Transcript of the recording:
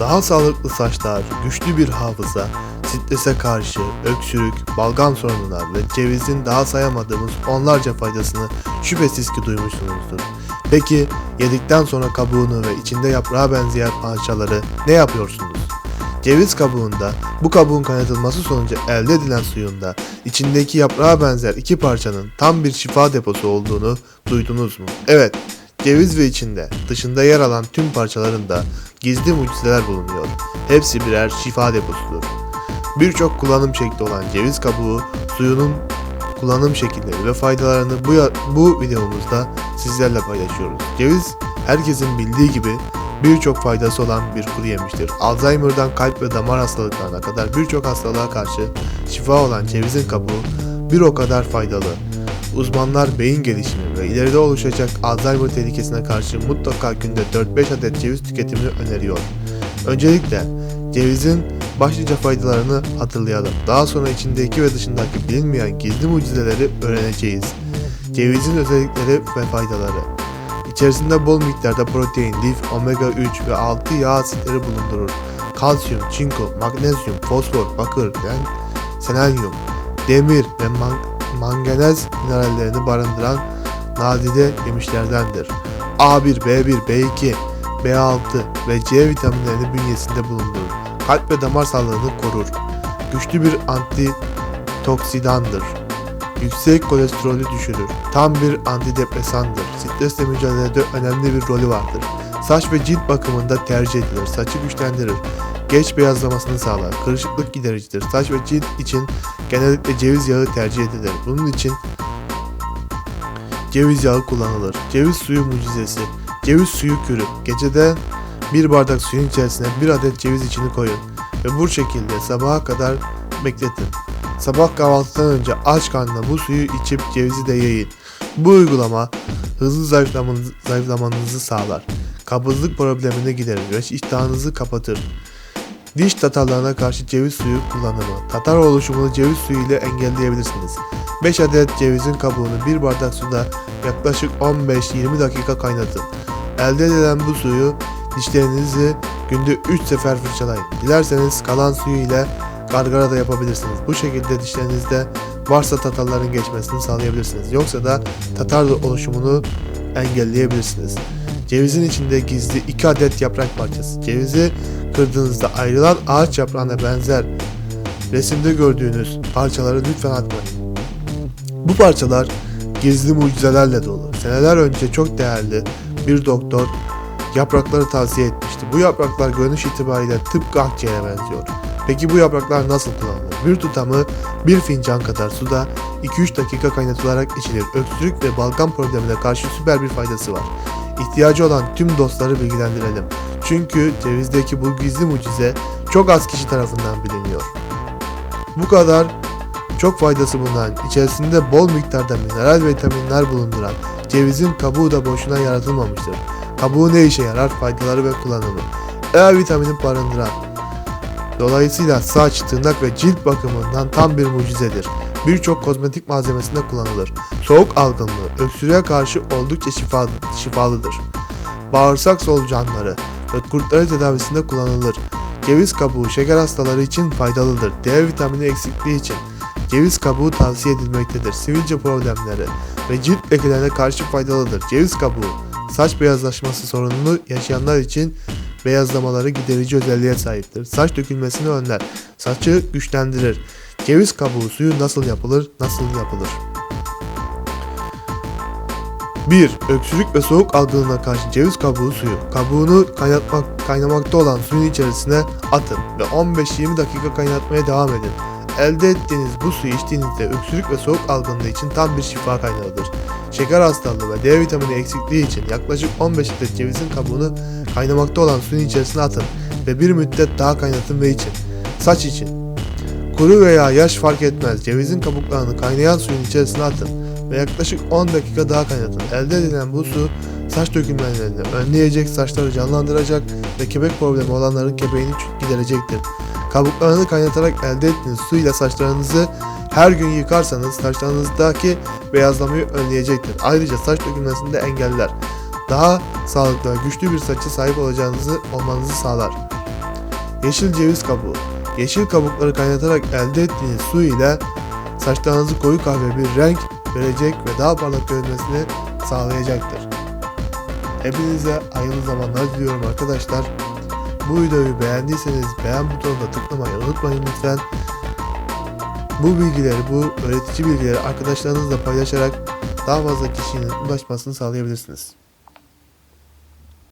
Daha sağlıklı saçlar, güçlü bir hafıza, strese karşı, öksürük, balgam sorununa ve cevizin daha sayamadığımız onlarca faydasını şüphesiz ki duymuşsunuzdur. Peki yedikten sonra kabuğunu ve içinde yaprağa benzeyen parçaları ne yapıyorsunuz? Ceviz kabuğunda bu kabuğun kaynatılması sonucu elde edilen suyunda içindeki yaprağa benzer iki parçanın tam bir şifa deposu olduğunu duydunuz mu? Evet, ceviz ve içinde dışında yer alan tüm parçaların da gizli mucizeler bulunuyor. Hepsi birer şifa deposudur. Birçok kullanım şekli olan ceviz kabuğu suyunun kullanım şekilleri ve faydalarını bu, bu videomuzda sizlerle paylaşıyoruz. Ceviz herkesin bildiği gibi birçok faydası olan bir kuru yemiştir. Alzheimer'dan kalp ve damar hastalıklarına kadar birçok hastalığa karşı şifa olan cevizin kabuğu bir o kadar faydalı. Uzmanlar beyin gelişimi ve ileride oluşacak Alzheimer tehlikesine karşı mutlaka günde 4-5 adet ceviz tüketimini öneriyor. Öncelikle cevizin başlıca faydalarını hatırlayalım. Daha sonra içindeki ve dışındaki bilinmeyen gizli mucizeleri öğreneceğiz. Cevizin özellikleri ve faydaları. İçerisinde bol miktarda protein, lif, omega 3 ve 6 yağ asitleri bulundurur. Kalsiyum, çinko, magnezyum, fosfor, bakır, ren- selenyum, demir ve man- manganez minerallerini barındıran nadide yemişlerdendir. A1, B1, B2, B6 ve C vitaminlerini bünyesinde bulundurur. Kalp ve damar sağlığını korur. Güçlü bir antitoksidandır. Yüksek kolesterolü düşürür. Tam bir antidepresandır. Stresle mücadelede önemli bir rolü vardır. Saç ve cilt bakımında tercih edilir. Saçı güçlendirir. Geç beyazlamasını sağlar. Kırışıklık gidericidir. Saç ve cilt için genellikle ceviz yağı tercih edilir. Bunun için ceviz yağı kullanılır. Ceviz suyu mucizesi. Ceviz suyu kürü. Gecede bir bardak suyun içerisine bir adet ceviz içini koyun ve bu şekilde sabaha kadar bekletin. Sabah kahvaltıdan önce aç karnına bu suyu içip cevizi de yiyin. Bu uygulama hızlı zayıflamanızı, zayıflamanızı sağlar. Kabızlık problemini giderir ve iştahınızı kapatır. Diş tatarlarına karşı ceviz suyu kullanımı. Tatar oluşumunu ceviz suyu ile engelleyebilirsiniz. 5 adet cevizin kabuğunu bir bardak suda yaklaşık 15-20 dakika kaynatın. Elde edilen bu suyu dişlerinizi günde 3 sefer fırçalayın. Dilerseniz kalan suyu ile gargara da yapabilirsiniz. Bu şekilde dişlerinizde varsa tatarların geçmesini sağlayabilirsiniz. Yoksa da tatar oluşumunu engelleyebilirsiniz. Cevizin içinde gizli 2 adet yaprak parçası. Cevizi kırdığınızda ayrılan ağaç yaprağına benzer resimde gördüğünüz parçaları lütfen atmayın. Bu parçalar gizli mucizelerle dolu. Seneler önce çok değerli bir doktor yaprakları tavsiye etmişti. Bu yapraklar görünüş itibariyle tıpkı akciğere benziyor. Peki bu yapraklar nasıl kullanılır? Bir tutamı bir fincan kadar suda 2-3 dakika kaynatılarak içilir. Öksürük ve balgam problemine karşı süper bir faydası var. İhtiyacı olan tüm dostları bilgilendirelim. Çünkü cevizdeki bu gizli mucize çok az kişi tarafından biliniyor. Bu kadar çok faydası bulunan, içerisinde bol miktarda mineral ve vitaminler bulunduran cevizin kabuğu da boşuna yaratılmamıştır. Kabuğu ne işe yarar? Faydaları ve kullanımı. E vitamini barındıran. Dolayısıyla saç, tırnak ve cilt bakımından tam bir mucizedir. Birçok kozmetik malzemesinde kullanılır. Soğuk algınlığı, öksürüğe karşı oldukça şifalı, şifalıdır. Bağırsak solucanları ve kurtları tedavisinde kullanılır. Ceviz kabuğu şeker hastaları için faydalıdır. D vitamini eksikliği için ceviz kabuğu tavsiye edilmektedir. Sivilce problemleri ve cilt lekelerine karşı faydalıdır. Ceviz kabuğu saç beyazlaşması sorununu yaşayanlar için beyazlamaları giderici özelliğe sahiptir. Saç dökülmesini önler. Saçı güçlendirir. Ceviz kabuğu suyu nasıl yapılır? Nasıl yapılır? 1. Öksürük ve soğuk algınlığına karşı ceviz kabuğu suyu. Kabuğunu kaynatmak, kaynamakta olan suyun içerisine atın ve 15-20 dakika kaynatmaya devam edin. Elde ettiğiniz bu suyu içtiğinizde öksürük ve soğuk algınlığı için tam bir şifa kaynağıdır. Şeker hastalığı ve D vitamini eksikliği için yaklaşık 15 adet cevizin kabuğunu kaynamakta olan suyun içerisine atın ve bir müddet daha kaynatın ve için. Saç için. Kuru veya yaş fark etmez. Cevizin kabuklarını kaynayan suyun içerisine atın ve yaklaşık 10 dakika daha kaynatın. Elde edilen bu su saç dökülmelerini önleyecek, saçları canlandıracak ve kepek problemi olanların kepeğini giderecektir. Kabuklarını kaynatarak elde ettiğiniz su ile saçlarınızı her gün yıkarsanız saçlarınızdaki beyazlamayı önleyecektir. Ayrıca saç dökülmesini de engeller. Daha sağlıklı güçlü bir saça sahip olacağınızı olmanızı sağlar. Yeşil ceviz kabuğu. Yeşil kabukları kaynatarak elde ettiğiniz su ile saçlarınızı koyu kahve bir renk verecek ve daha parlak görünmesini sağlayacaktır. Hepinize hayırlı zamanlar diliyorum arkadaşlar. Bu videoyu beğendiyseniz beğen butonuna tıklamayı unutmayın lütfen. Bu bilgileri, bu öğretici bilgileri arkadaşlarınızla paylaşarak daha fazla kişinin ulaşmasını sağlayabilirsiniz.